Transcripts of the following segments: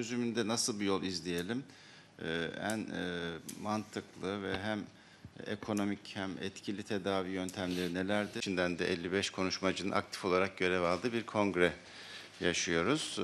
Çözümünde nasıl bir yol izleyelim? Ee, en e, mantıklı ve hem ekonomik hem etkili tedavi yöntemleri nelerdir? İçinden de 55 konuşmacının aktif olarak görev aldığı bir kongre yaşıyoruz. Ee,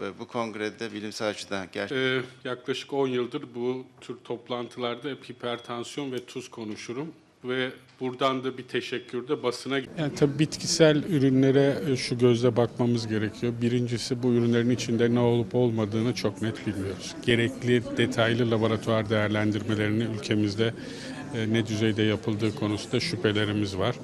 ve bu kongrede bilimsel açıdan gerçekten Ee, yaklaşık 10 yıldır bu tür toplantılarda hep hipertansiyon ve tuz konuşurum ve buradan da bir teşekkür de basına. Yani tabii bitkisel ürünlere e, şu gözle bakmamız gerekiyor. Birincisi bu ürünlerin içinde ne olup olmadığını çok net bilmiyoruz. Gerekli detaylı laboratuvar değerlendirmelerini ülkemizde ne düzeyde yapıldığı konusunda şüphelerimiz var.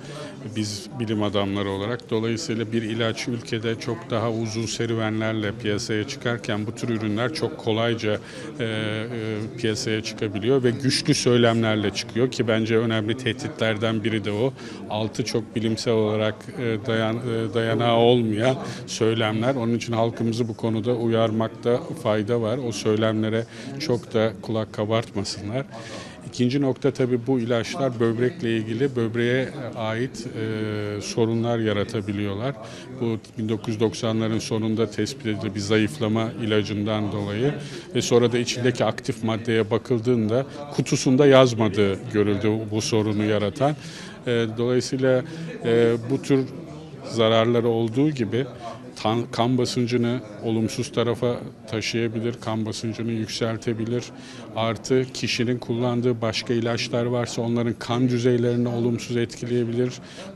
Biz bilim adamları olarak dolayısıyla bir ilaç ülkede çok daha uzun serüvenlerle piyasaya çıkarken bu tür ürünler çok kolayca e, e, piyasaya çıkabiliyor ve güçlü söylemlerle çıkıyor ki bence önemli tehditlerden biri de o. Altı çok bilimsel olarak e, dayan, e, dayanağı olmayan söylemler. Onun için halkımızı bu konuda uyarmakta fayda var. O söylemlere çok da kulak kabartmasınlar. İkinci nokta tabii bu ilaçlar böbrekle ilgili böbreğe ait e, sorunlar yaratabiliyorlar. Bu 1990'ların sonunda tespit edildi bir zayıflama ilacından dolayı ve sonra da içindeki aktif maddeye bakıldığında kutusunda yazmadığı görüldü bu sorunu yaratan. E, dolayısıyla e, bu tür zararları olduğu gibi tan- kan basıncını olumsuz tarafa taşıyabilir, kan basıncını yükseltebilir. Artı kişinin kullandığı başka ilaçlar varsa onların kan düzeylerini olumsuz etkileyebilir.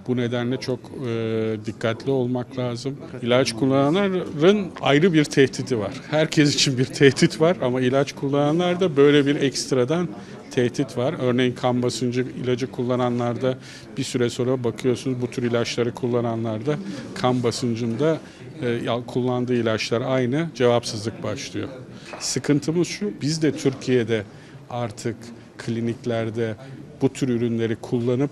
Bu nedenle çok e, dikkatli olmak lazım. İlaç kullananların ayrı bir tehdidi var. Herkes için bir tehdit var ama ilaç kullananlar da böyle bir ekstradan tehdit var. Örneğin kan basıncı ilacı kullananlarda bir süre sonra bakıyorsunuz bu tür ilaçları kullananlarda kan basıncında e, kullandığı ilaçlar aynı cevapsızlık başlıyor. Sıkıntımız şu biz de Türkiye'de artık kliniklerde bu tür ürünleri kullanıp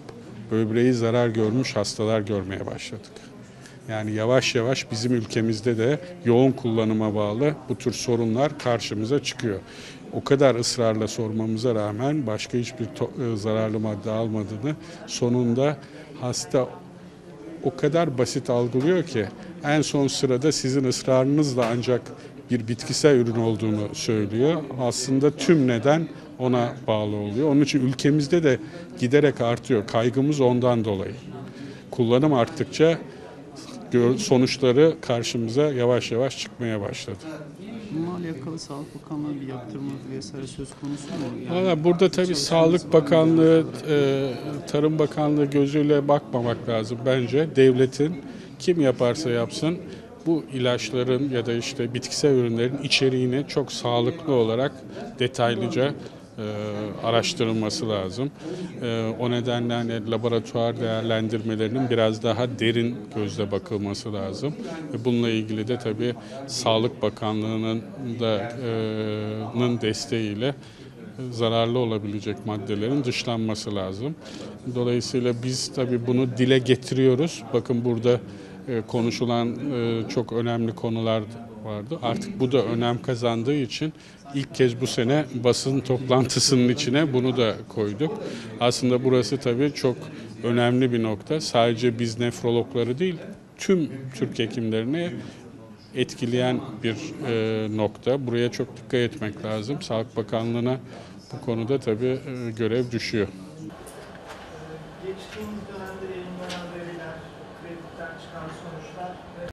böbreği zarar görmüş hastalar görmeye başladık. Yani yavaş yavaş bizim ülkemizde de yoğun kullanıma bağlı bu tür sorunlar karşımıza çıkıyor. O kadar ısrarla sormamıza rağmen başka hiçbir e, zararlı madde almadığını sonunda hasta o kadar basit algılıyor ki en son sırada sizin ısrarınızla ancak bir bitkisel ürün olduğunu söylüyor. Aslında tüm neden ona bağlı oluyor. Onun için ülkemizde de giderek artıyor. Kaygımız ondan dolayı. Kullanım arttıkça sonuçları karşımıza yavaş yavaş çıkmaya başladı. Bununla alakalı Sağlık Bakanlığı bir yaptırma vesaire söz konusu mu? Yani Valla burada tabii Sağlık Bakanlığı, e, Tarım Bakanlığı gözüyle bakmamak lazım bence. Devletin kim yaparsa yapsın bu ilaçların ya da işte bitkisel ürünlerin içeriğini çok sağlıklı olarak detaylıca e, araştırılması lazım. E, o nedenle hani laboratuvar değerlendirmelerinin biraz daha derin gözle bakılması lazım. Ve bununla ilgili de tabii Sağlık Bakanlığı'nın da e, desteğiyle zararlı olabilecek maddelerin dışlanması lazım. Dolayısıyla biz tabii bunu dile getiriyoruz. Bakın burada e, konuşulan e, çok önemli konular vardı. Artık bu da önem kazandığı için ilk kez bu sene basın toplantısının içine bunu da koyduk. Aslında burası tabii çok önemli bir nokta. Sadece biz nefrologları değil, tüm Türk hekimlerini etkileyen bir e, nokta. Buraya çok dikkat etmek lazım. Sağlık Bakanlığı'na bu konuda tabii e, görev düşüyor.